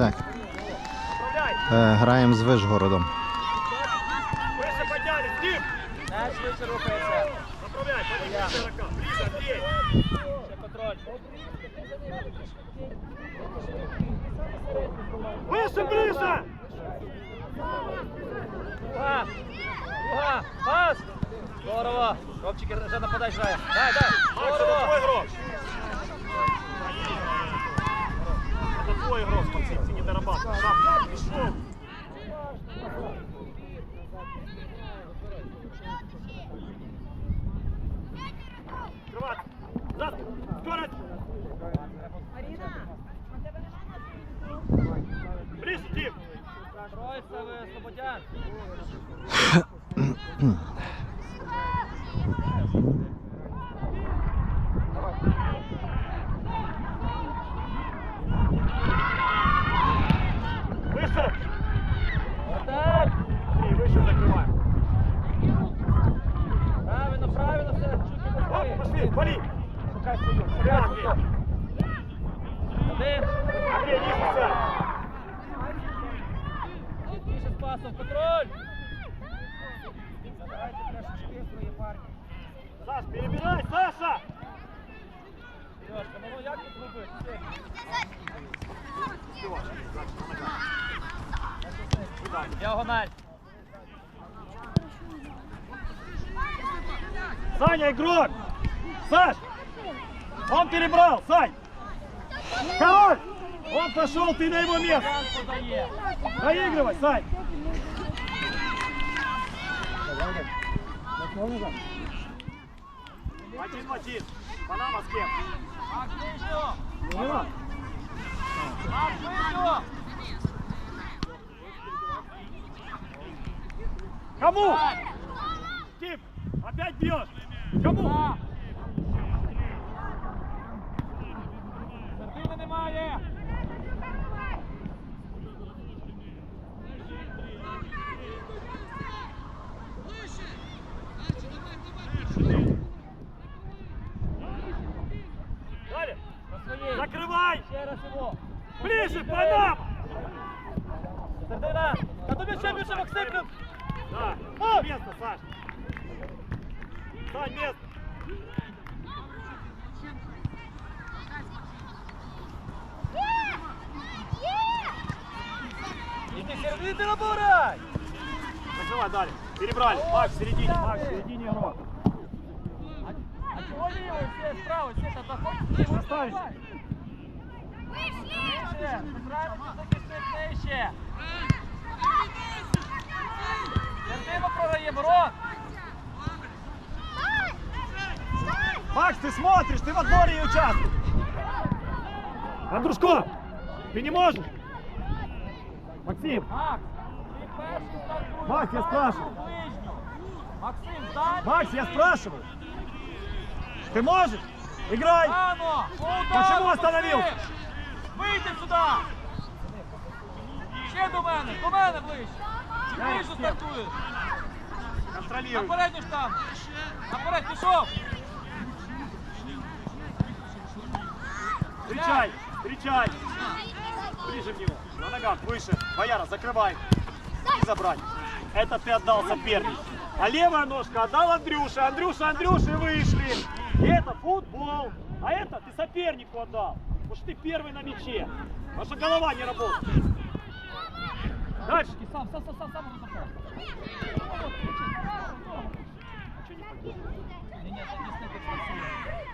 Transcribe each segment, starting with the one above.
Так. Направляй. Е, граємо з Вишгородом. Выше подняли. Дим. Не швидше рухається. Направляй. Поднимай широко. Ближе, Андрей. Ще контроль. Выше, ближе. Два. Друга. Пас. Здорово. Робчик вже нападай грає. Дай, дай. Макс, это Здорово. Твой игрок. Это твой игрок, Максим, ты не дорабатывай. Шаг, пошел. Открываться. Назад. Скорость. Ближе, Дим. Троїця ви Слободян. Діагональ. Саня, игрок! Саш! Он перебрал, Сань! Король! Он пошел, ты на его место! Проигрывай, Сань! Один в один. Панама с кем? Кому? Тим, опять бьешь! Кому? Ви його все справа? Все та заходь. Оставить. Нижче. Правильно нижче. Середину програємо, Рон. Макс, ты смотришь, ты в отборе и участвуешь. Андрушко, ты не можешь? Максим, Макс, перший я спрашиваю. Максим, дай Макс, я спрашиваю. Ты можешь? Играй. Рано! Удару, Почему Максим! остановился? Вийди сюди! Ще до мене, до мене ближче! Чи Я ближче всіх. стартуєш? Контролируй. На передню штангу! Наперед, пішов! Встречай, встречай. Ближе в него. На ногах, выше. Бояра, закрывай. И забрать. Это ты отдал сопернику. А левая ножка отдал Андрюше. Андрюша, Андрюше вышли. И это футбол. А это ты сопернику отдал. Потому что ты первый на мяче. Потому что голова не работает. Дальше. І сам, сам, сам, сам, сам запас. Ні, ні, захисник відпрацює.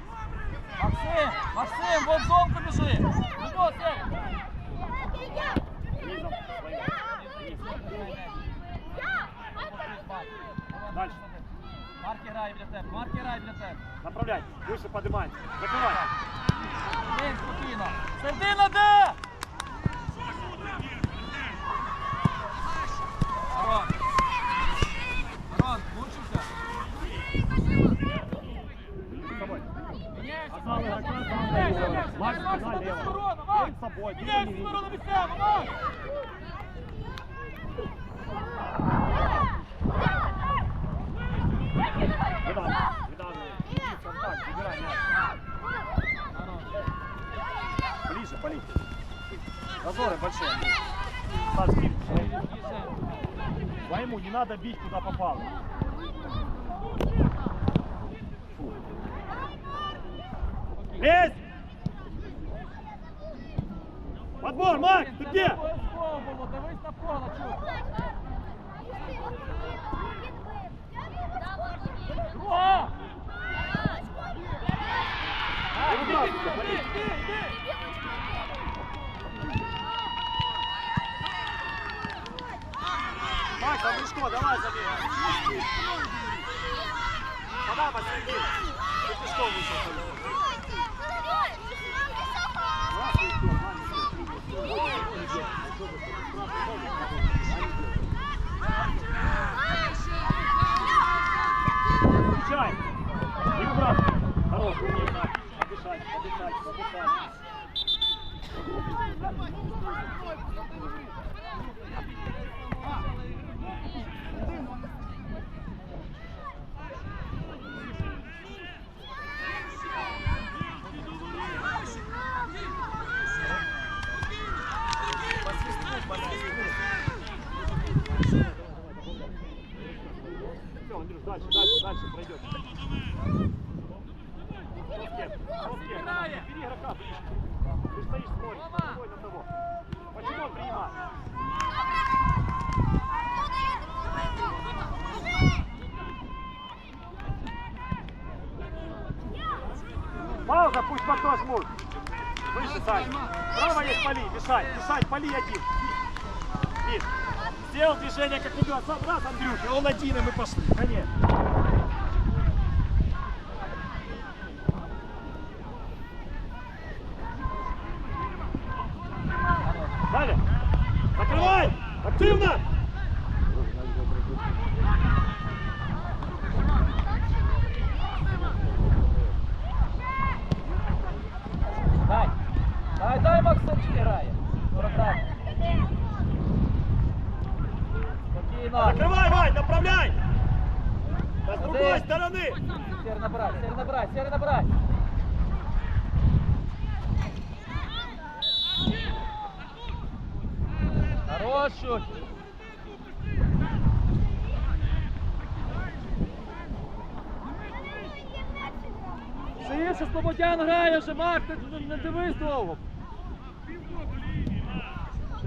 Максим, Максим, вон зонку біжи! Ну, до, це! Низом своим. Дальше. Марки грає для тебе, марки грає для тебе. Направляй. Выше поднимай. Закрывай. День спокійно. Середина де? Арон. Арон, влучився? С собой. Міняємося. Отдал игрока, отдал Міняємося, левого. міняємося. Макс, Макс, Пойму, не надо бить, куда попало. Лезь! Подбор, Макс, ты где? Дивись на поле, чув. Друга! А, Иди, іди, иди, іди, іди, іди. Макс, а ну что, давай забей. Подай посередину. Ты пешком вышел. Мешай, мешай, поли один. Вид. Сделал движение, как идет. Сам раз, Андрюхи, он один, и мы пошли. Косички грає. Спокійно. Закривай, Вань, направляй! Та з другої сторони! Сер набрать, сер набрать, сер набрать! Хорош шут! Шиївши, Слободян грає, вже Мак, не дивись довго!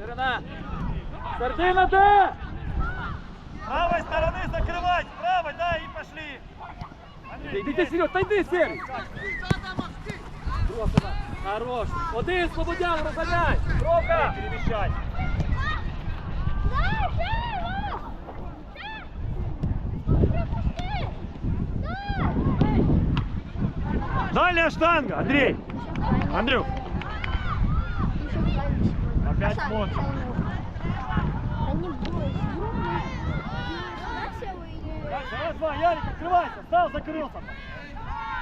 Ширина. Сердина де? С правой стороны закрывать! Правой, да, и пошли! Андрей, Іди, Серег, та йди, Серий. Просто, Хорош. Один Слободян, розганяй. Бровка. перемещай! Дальняя штанга, Андрей! Андрюх! Опять. Дальше, раз, два, Ярик, открывайся! Стал, закрылся!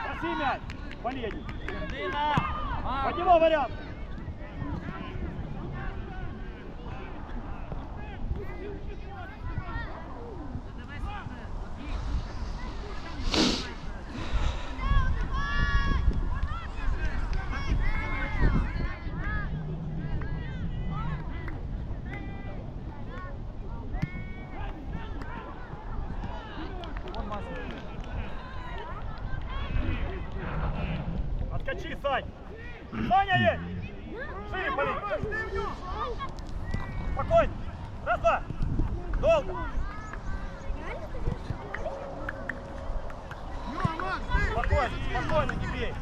Проси мяч! Марк. Под него вариант! Откачи, Сань! Саня есть! Шире, поли! Спокойно! Раз, два! Долго! Спокойно, спокойно, не бей!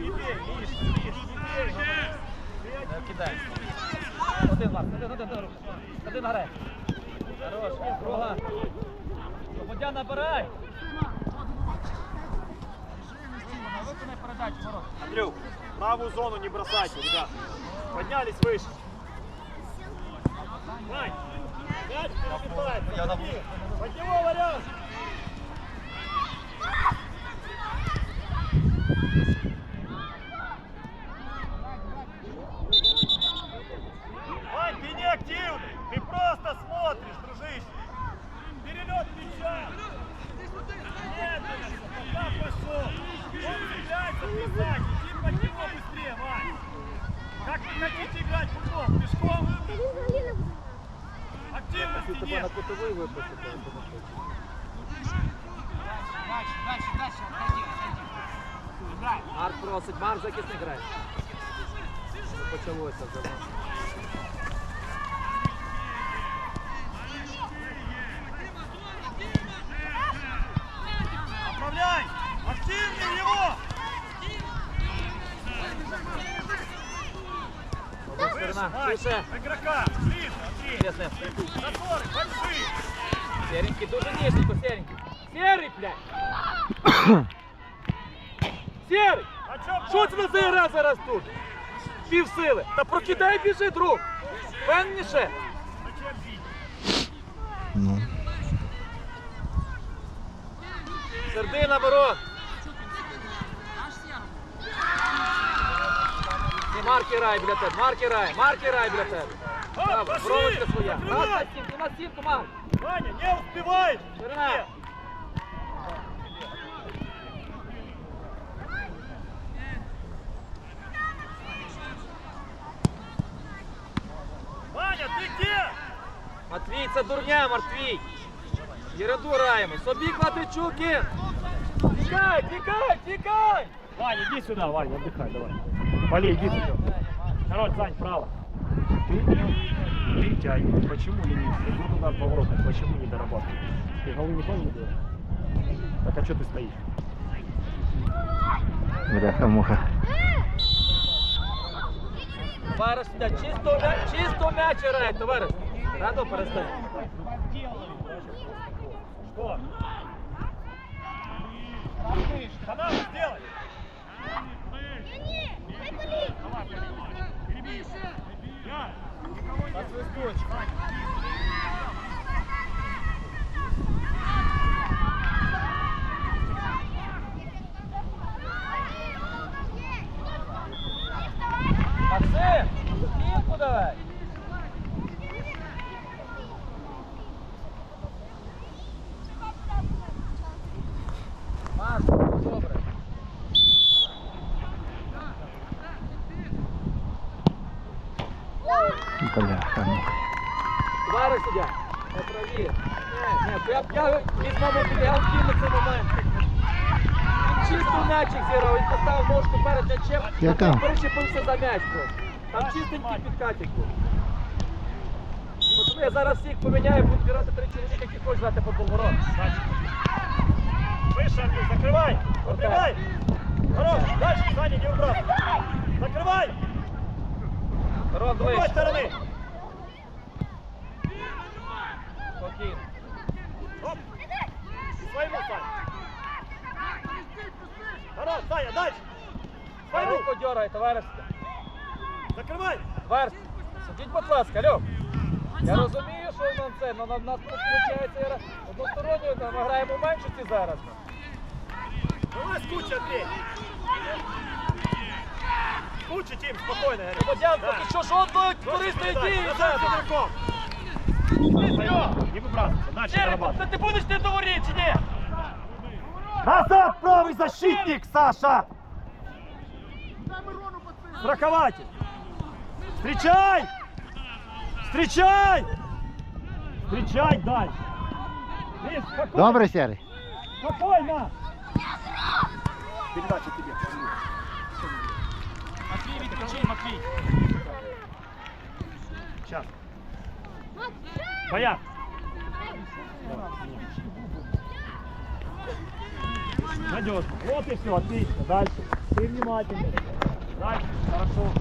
Не бей, видишь, видишь, не бей! Не кидай. Один, Марк, один, один, один. Один грає. Хорош. Друга. Слободян набирай. Андрюх, правую зону не бросайте, ребят. Поднялись выше. Вань, мяч перелетает. Под него вариант. Вань, ты не активный, ты просто смотришь, дружище. Перелет мяча. Медленно, пока пошел. Он цепляется в писак, иди под него быстрее, Вань. Как вы хотите играть в футбол? Пешком? Та він взагалі не буде. Активности Тебе нет. на кутовий випустити, я думаю. Дальше, дальше, дальше, отойди, отойди. Играй. Марк просить, Марк захисник грає. Ну, Почалося вже. Отправляй! Активнее его! Тише. игрока! Чесно. Заторы, большие! Серенький, дуже ніжненько, серенький. Серий, блядь! Серий! Що це за гра зараз тут? Пів сили. Та прокидай біжи, друг. Певніше. Ну. Сердина, ворот. І Марки рай біля тебе, Марки рай, Марки рай біля тебе. Бровочка своя. На стінку, на стінку, Марк. Ваня, не успевай! Ширина. Матвій, це дурня, Матвій. Єренду граємо. Собі Клатричуки. Тікай, тікай, тікай. Ваня, иди сюда, Ваня, отдыхай, давай. Полей, иди сюда. Короче, Сань, право. Ты лентяй. Почему ленивый? Иду туда поворотом. Почему не дорабатываешь? Ты головы не тоже не делаешь? Так а что ты стоишь? Бляха-муха. Товариш, сидять, чисто, м'я- чисто м'яч грає, товариш. Радо перестань. Что? Канал сделай! Никого не Максим, стінку давай. м'ячем, Яка? потім перечепився за м'яч просто. Там чистенький підкатик був. Пацани, я зараз всіх поміняю, будуть грати три чоловіка, які хочуть грати по ворот. Выше, Андрей, закрывай! Закрывай! Хорош, дальше, Саня, не убрал! Закрывай! Рон, С другой ближче. стороны! що нам це, але на нас тут виходить односторонньо, там, ми граємо в меншості зараз. Давай с кучи, Андрей! Кучи, Тим, спокойно, говорю. Водян, Да. поки що жодної корисної Назад, дії. назад, зараз. игроком. Не выбрасывайся, дальше Череп, дорабатывай. та ти будеш не говорити, чи ні? Назад, правый защитник, Саша! Страхователь! Встречай! Встречай! Встречай дальше! Видишь, спокойно, Добре, Сірий? спокойно! Передача тебе. Матвей, відключи, Матвей. Сейчас. Бояр! Надежно. Вот и все, отлично. Дальше. Ты внимательный. Дальше. Хорошо.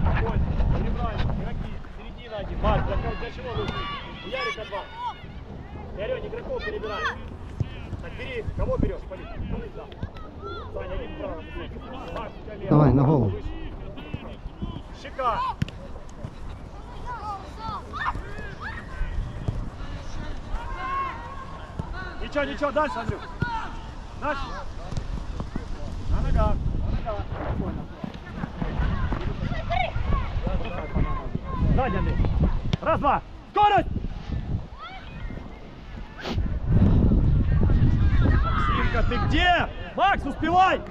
Спокойно. Перебрали. Игроки. Середина один. Марк, для, для чего нужны? У Ярика два. Ярен, игроков перебирай. Так, бери. Кого берешь? Полит. Саня, иди вправо. Давай, на голову. Щека. Ничего, ничего, дальше, Андрюх. Дальше. На ногах. На ногах. Спокойно. Сзади, Андрей. Раз, два. Скорость! Максимка, ты где? Макс, успевай!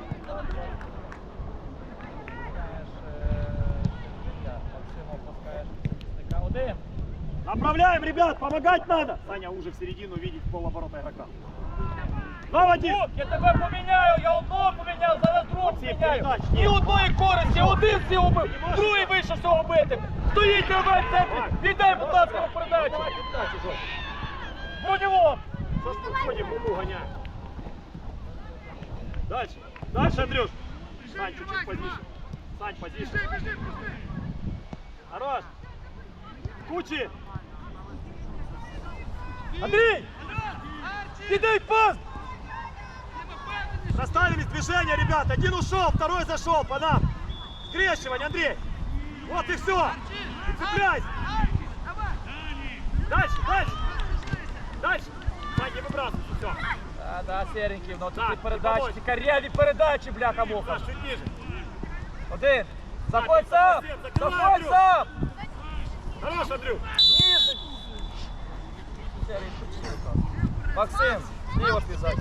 Один. Направляем, ребят, помогать надо. Саня уже в середину видеть полоборота игрока. Два в один. Друг, я тебе поміняю, я одного поміняв, зараз другого Всі поміняю. передач. Ні одної користі, один всього бив, другий вийшов всього бити. Стоїть тебе в центрі, віддай, будь ласка, на передачу. Бронєвод. Что ж мы ходим, губу гоняем? Дальше. Дальше, Андрюш. Сань, чуть-чуть позише. Сань, позише. Хорош. Кучи. Андрій! Іди пас! Расставились движения, ребят. Один ушел, второй зашел. По нам. Скрещивание, Андрей. Вот и все. Цепляйся. Дальше, дальше. Дальше. Сань, не выбрасывай. Все. Да, да, серенький, ну Так, ті передачі, ті кар'єрні передачі, бляха муха. Чуть. Один. Заходь сам! Заходь сам! Хорош, Андрюх. Ніжний. Серий. Максим, зліва пізать.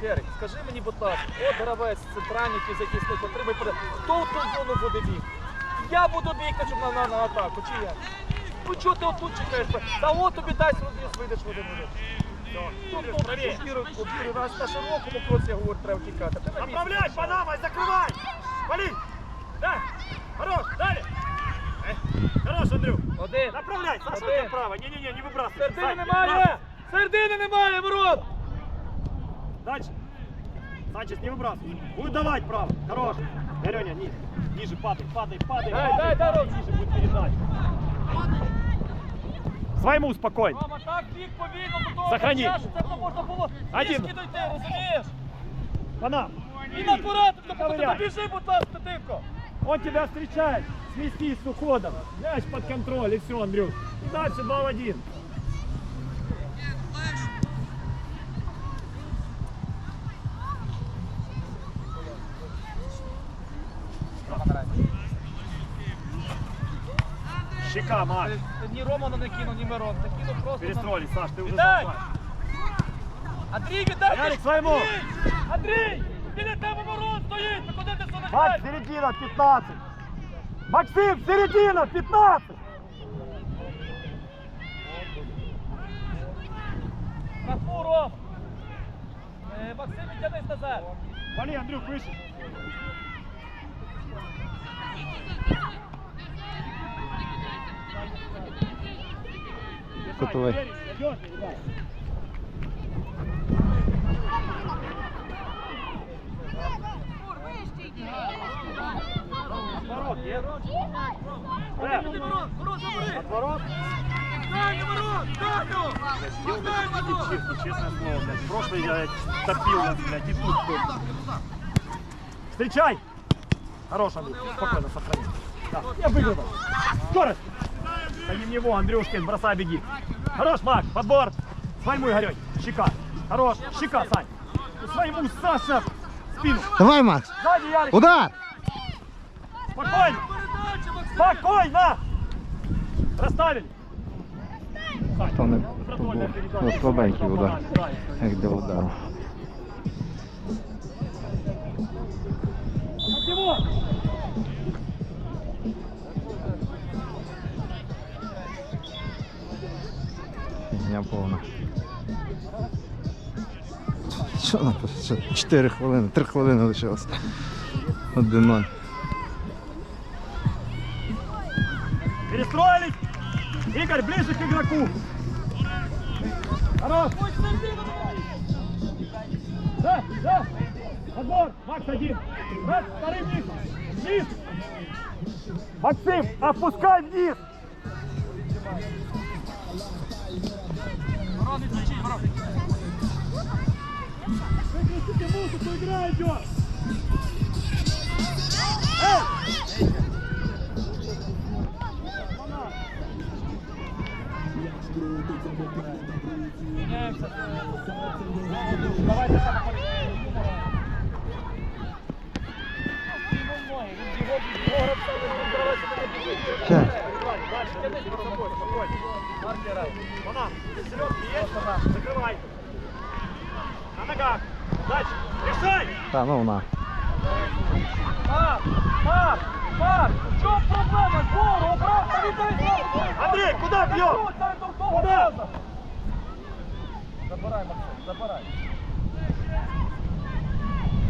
Серий, скажи мені, будь ласка, от гравець центральний захисник отримай перед. Хто в ту зону буде біг? Я буду бігти, щоб на, на, на атаку, чи я? Ну чого ти отут чекаєш? Та от тобі дасть розріз, вийдеш в один один. Тут тут правее. обіри, обіри, раз на широкому кроці, я говорю, треба тікати. Ти на місці Направляй, лишайся. Панамой, закрывай! Вали! Да! Хорош, дали! Э, Хорош, Андрюх! Один. Направляй, Саша, Один. это право. Не-не-не, не выбрасывай. Середини Сань, не немає! выбрасывай. Середини немає, ворот! Дальше. Санчес, не выбрасывай. Будет давать право. Хорош. Гарёня, ниже. Ниже, падай, падай, падай. Дай, падай, дай, дай, падай, Ром. Ниже будет передача. Своему спокойно. Рома, так біг повільно до того Сохрани. м'яча, що це б можна було Один. трішки дойти, розумієш? Панам. І на порядок, тобто Ковыряй. біжи, будь ласка, тихо. Он тебя встречает. Сместись с уходом. Мяч под контроль и все, Андрюх. И дальше 2 в 1. Щека, Макс. Ні Романа не кинув, ні Мирон. Не кинув просто. на- Перестроились, Саш, ты уже Віддай! забываешь. Андрій, віддай! Ярик, своєму! Андрій! Андрій! Біля тебе Мирон стоїть! Ти куди ти сюди Макс, середина, 15. Максим, середина, 15. Раху, Ром! Е, Максим, відтянись назад! Вали, Андрюх, выше. Кутовий. Идет, Отворот, нет? Э, Мирон, Мирон, забери! Мирон! Дай його! Дай, Мирон! Честно, честное слово, блядь. Прошлый я топил, блядь, и тут тоже. Встречай! Хорош, Андрей, спокойно, сохрани. Да, я выиграл. Скорость! Да не в него, Андрюшкин, бросай, беги. Хорош, Мак, подбор. Своему, Игорек, щека. Хорош, щека, Сань. Своему, Саша, спину. Давай, Макс! Сзади, Ярик. Удар! Спокойно, спокойно. Расставили. Передача. ну, слабенький удар. Як до удару. Его! Фігня повна. Що написано? 4 хвилини, 3 хвилини лишилось. 1-0. Перестроились. Игорь, ближе к игроку. Хорош. Да, да. Подбор. Макс один. Раз, второй вниз. Вниз. Максим, опускай вниз. Мирон, відключіть, Мирон! Выключите музыку, игра идет. Эй! Міняємося. Давайте сам Ще. Банан, селедки есть? Закрывай. На ногах. Дальше. Решай. Та ну на. Марк! Марк! Марк! чому проблема? Збору, обратно, знову. Андрей, куда бьем? Куда? Забирай, Максим, забирай.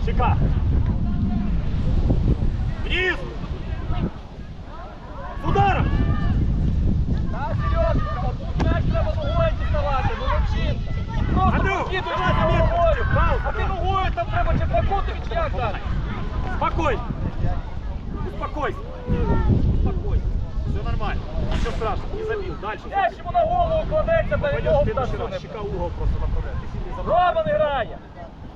Чека. Вниз. С ударом. Та, Сережка, от тут м'яч треба ногою діставати, ну Лучинка. Просто Андрюх, покидуєш давай, його Андрюх. ногою. Пауза, А ти давай. ногою там треба Чепракутович як дати? Спокойно. Успокойся. Успокойся. Все нормально. Ничего страшного. Не забил. Дальше. М'яч йому на голову кладеться, та й Пойдешь в ногу следующий туди раз. суне. Щека угол просто направляет. Ты сильно забрал. Роман грає.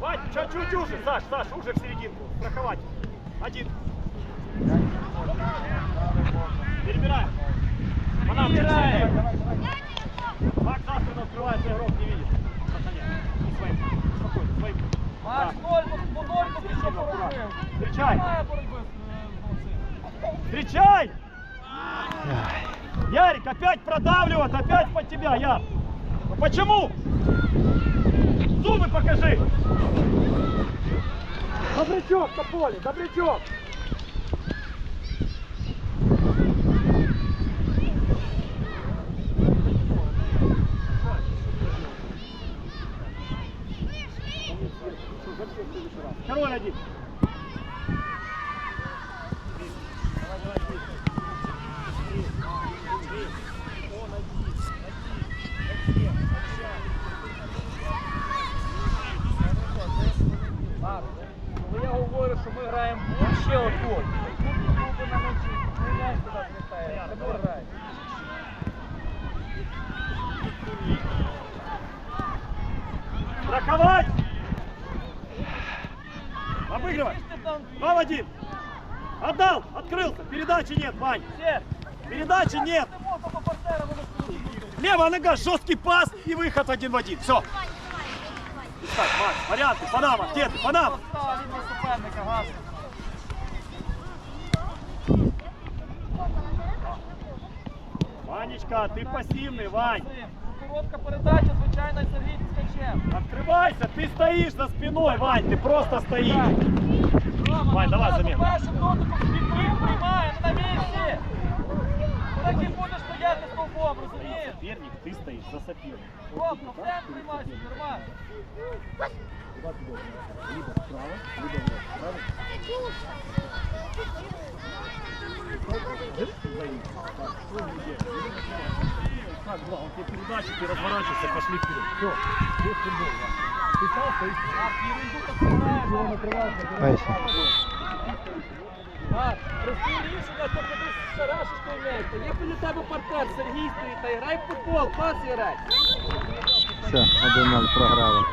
Вань, чуть-чуть уже. Саш, Саш, уже в серединку. Страховать. Один. Перебираем. Она Перебираем. Мак завтра открывается, игрок не видит. Пацаны, не своим. Спокойно, своим. Макс, Да. ноль, ну ноль поки що поробив. Встречай. Немає боротьби з е, Олексієм. Встречай! Ярик, опять продавливают, опять под тебя, Яр. Ну почему? Зубы покажи! Добрячок на поле, добрячок! Макс, коли я говорю, що ми граємо ще отут, тут Обыгрывай! Два в один! Отдал! Открылся! Передачи нет, Вань! Передачи нет! Левая нога, жесткий пас и выход один в один. Все. Так, Макс, варианты. Панама, где ты? Панама. Ванечка, ты пассивный, Вань. Максим, Коротка передача, звичайно, Сергій Ткачем. Открывайся, ты стоишь за спиной, Вань, ты просто стоишь. Рома, Вань, давай одразу заміну. Першим дотиком свій приймає, не на місці. Ти так і будеш стояти стовбом, розумієш? Соперник, ты стоишь за соперником. Ром, ну в темп приймайся, нормально. Куда ты должен? Либо справа, либо влево. Правильно? Так, два, он тебе передачи, ты разворачивайся, пошли вперед. Все, здесь футбол, Вань. Ты стал, стоишь. А, ерунду так Айся. А, прості рішення, то кудись шарашиш той м'яч. Та Є біля тебе партнер, Сергій стоїть, та грай в футбол, пас грай. Все, 1-0 програли.